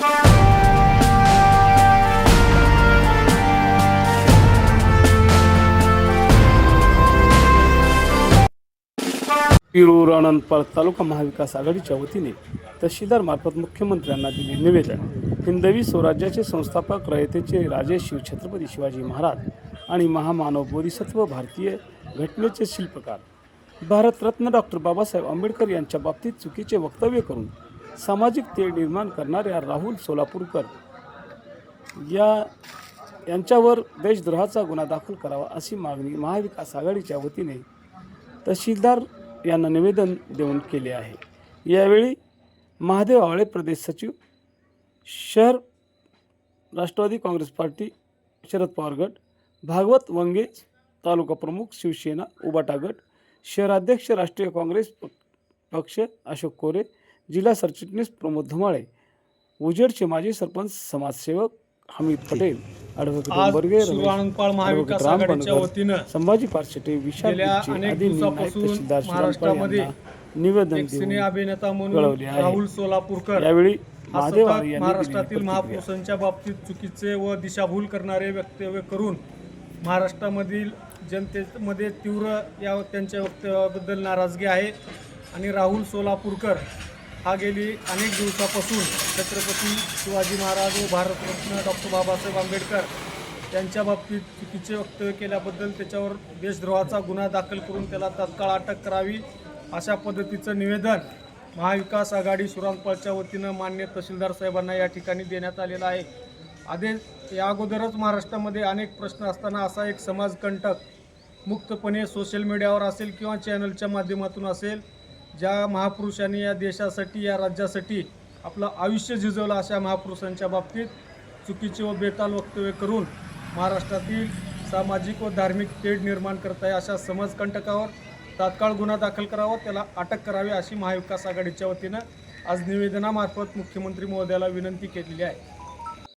पिळूर अनंतपाळ तालुका महाविकास आघाडीच्या वतीने तहसीलदारमार्फत मुख्यमंत्र्यांना दिले निवेदन. हिंदवी स्वराज्याचे संस्थापक रयतेचे राजे शिवछत्रपती शिवाजी महाराज आणि महामानव बोधिसत्व भारतीय घटनेचे शिल्पकार. भारतरत्न डॉक्टर बाबासाहेब आंबेडकर यांच्या बाबतीत चुकीचे वक्तव्य करून सामाजिक तेढ निर्माण करणाऱ्या राहुल सोलापूरकर या यांच्यावर देशद्रोहाचा गुन्हा दाखल करावा अशी मागणी महाविकास आघाडीच्या वतीने तहसीलदार यांना निवेदन देऊन केले आहे. यावेळी महादेव आवळे प्रदेश सचिव शहर राष्ट्रवादी काँग्रेस पार्टी शरद पवार गट भागवत वंगे तालुका प्रमुख शिवसेना उबाटा गट शहराध्यक्ष राष्ट्रीय काँग्रेस प- पक्ष अशोक कोरे जिल्हा सरचिटणीस प्रमोद धुमाळे उजेडचे माजी सरपंच समाजसेवक हमीद पटेल ॲडव्होकेट संभाजी पारशेटे विशाल निवेदन सिने अभिनेता म्हणून. राहुल सोलापूरकर यावेळी महाराष्ट्रातील. महापुरुषांच्या बाबतीत चुकीचे व दिशाभूल करणारे वक्तव्य करून महाराष्ट्रामधील जनतेमध्ये तीव्र या त्यांच्या वक्तव्याबद्दल नाराजगी आहे आणि राहुल सोलापूरकर हा गेली अनेक दिवसापासून छत्रपती शिवाजी महाराज व भारतरत्न डॉक्टर बाबासाहेब आंबेडकर यांच्या बाबतीत चुकीचे वक्तव्य केल्याबद्दल त्याच्यावर देशद्रोहाचा गुन्हा दाखल करून त्याला तत्काळ अटक करावी अशा पद्धतीचं निवेदन महाविकास आघाडी सुरांगपाळच्या वतीनं मान्य तहसीलदार साहेबांना या ठिकाणी देण्यात आलेलं आहे. आदेश या अगोदरच महाराष्ट्रामध्ये अनेक प्रश्न असताना असा एक समाजकंटक मुक्तपणे सोशल मीडियावर असेल किंवा चॅनलच्या माध्यमातून असेल ज्या महापुरुषांनी या देशासाठी या राज्यासाठी आपलं आयुष्य झिजवलं अशा महापुरुषांच्या बाबतीत चुकीचे व बेताल वक्तव्य करून महाराष्ट्रातील सामाजिक व धार्मिक तेढ निर्माण करत आहे अशा समाजकंटकावर तात्काळ गुन्हा दाखल करावा त्याला अटक करावी अशी महाविकास आघाडीच्या वतीनं आज निवेदनामार्फत मुख्यमंत्री महोदयाला विनंती केलेली आहे.